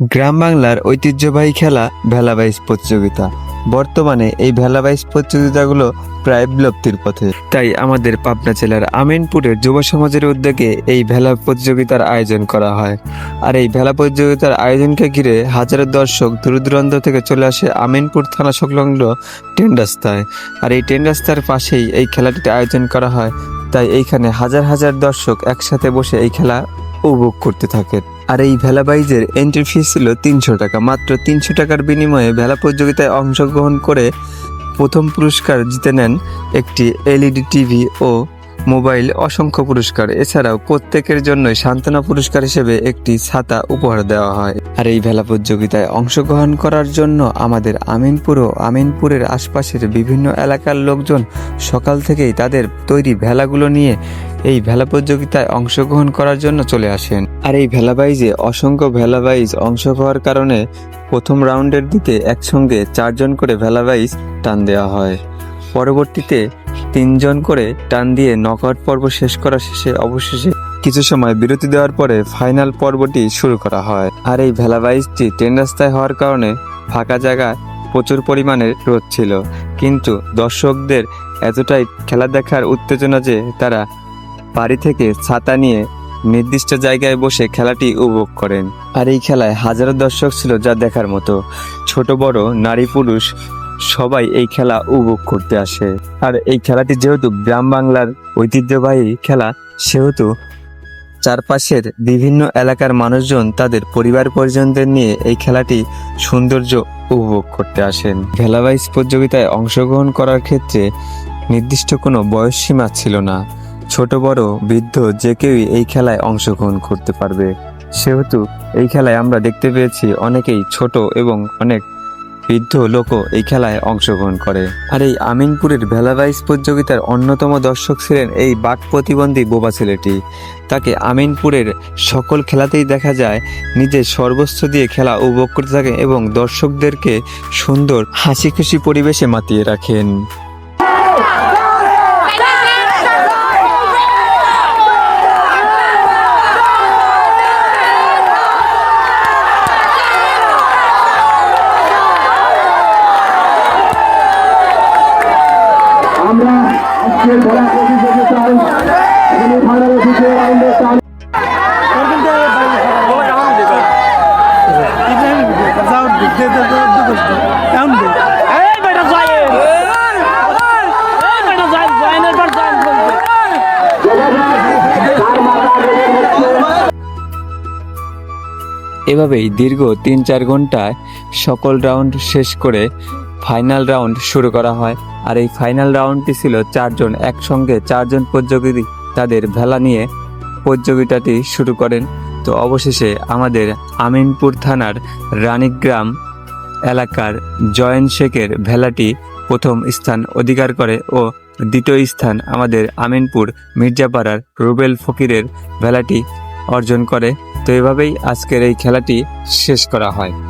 গ্রাম বাংলার ঐতিহ্যবাহী খেলা ভেলাবাইজ প্রতিযোগিতা। বর্তমানে এই ভেলাবাইজ প্রতিযোগিতাগুলো প্রায় বিলুপ্তির পথে। তাই আমাদের পাবনা জেলার আমিনপুরের যুব সমাজের উদ্যোগে এই ভেলা প্রতিযোগিতার আয়োজন করা হয়। আর এই ভেলা প্রতিযোগিতার আয়োজনকে ঘিরে হাজারো দর্শক দূর দূরান্ত থেকে চলে আসে আমিনপুর থানা সংলগ্ন টেন্ডাস্তায় আর এই টেন্ডাস্তার পাশেই এই খেলাটির আয়োজন করা হয়। তাই এইখানে হাজার হাজার দর্শক একসাথে বসে এই খেলা উপভোগ করতে থাকেন। আর এই ভেলাবাইজের এন্ট্রি ফি ছিল তিনশো টাকা। মাত্র তিনশো টাকার বিনিময়ে ভেলা প্রতিযোগিতায় অংশগ্রহণ করে প্রথম পুরস্কার জিতে নেন একটি এলইডি টিভি ও মোবাইল অসংখ্য পুরস্কার। এছাড়াও প্রত্যেকের জন্যই সান্ত্বনা পুরস্কার হিসেবে একটি ছাতা উপহার দেওয়া হয়। আর এই ভেলা প্রতিযোগিতায় অংশগ্রহণ করার জন্য আমাদের আমিনপুর ও আমিনপুরের আশপাশের বিভিন্ন এলাকার লোকজন সকাল থেকেই তাদের তৈরি ভেলাগুলো নিয়ে এই ভেলা প্রতিযোগিতায় অংশগ্রহণ করার জন্য চলে আসেন। আর এই ভেলাবাইজে অসংখ্য ভেলাবাইজ অংশ হওয়ার কারণে প্রথম রাউন্ডের দিকে একসঙ্গে চারজন করে ভেলাবাইজ টান দেওয়া হয়। পরবর্তীতে তিনজন করে টান দিয়ে নকআউট পর্ব শেষ করা শেষে অবশেষে কিছু সময় বিরতি দেওয়ার পরে ফাইনাল পর্বটি শুরু করা হয়। আর এই ভেলাবাইজটি ট্রেন রাস্তায় হওয়ার কারণে ফাঁকা জায়গায় প্রচুর পরিমাণে রোদ ছিল। কিন্তু দর্শকদের এতটাই খেলা দেখার উত্তেজনা যে তারা বাড়ি থেকে ছাতা নিয়ে নির্দিষ্ট জায়গায় বসে খেলাটি উপভোগ করেন। আর এই খেলায় হাজারো দর্শক ছিল যা দেখার মতো। ছোট, বড়, নারী, পুরুষ, সবাই এই খেলা উপভোগ করতে আসে। আর এই খেলাটি যেহেতু গ্রাম বাংলার ঐতিহ্যবাহী খেলা, সেহেতু চারপাশের বিভিন্ন এলাকার মানুষজন তাদের পরিবার পরিজনদের নিয়ে এই খেলাটি সৌন্দর্য উপভোগ করতে আসেন। ভেলাবাইজ প্রতিযোগিতায় অংশগ্রহণ করার ক্ষেত্রে নির্দিষ্ট কোনো বয়স সীমা ছিল না। ছোট, বড়, বৃদ্ধ যে কেউই এই খেলায় অংশগ্রহণ করতে পারবে। সেহেতু এই খেলায় আমরা দেখতে পেয়েছি অনেকেই ছোট এবং অনেক বৃদ্ধ লোকও এই খেলায় অংশগ্রহণ করে। আর এই আমিনপুরের ভেলাবাইজ প্রতিযোগিতার অন্যতম দর্শক ছিলেন এই বাক প্রতিবন্ধী বোবা ছেলেটি। তাকে আমিনপুরের সকল খেলাতেই দেখা যায়, নিজের সর্বস্ব দিয়ে খেলা উপভোগ করতে থাকেন এবং দর্শকদেরকে সুন্দর হাসি খুশি পরিবেশে মাতিয়ে রাখেন। এভাবেই দীর্ঘ তিন চার ঘন্টায় সকল রাউন্ড শেষ করে ফাইনাল রাউন্ড শুরু করা হয়। আর এই ফাইনাল রাউন্ডটি ছিল চারজন একসঙ্গে চারজন প্রতিযোগী তাদের ভেলা নিয়ে প্রতিযোগিতাটি শুরু করেন। তো অবশেষে আমাদের আমিনপুর থানার রানীগ্রাম এলাকার জয়েন শেখের ভেলাটি প্রথম স্থান অধিকার করে ও দ্বিতীয় স্থান আমাদের আমিনপুর মির্জাপাড়ার রুবেল ফকিরের ভেলাটি অর্জন করে। তো এভাবেই আজকের এই খেলাটি শেষ করা হয়।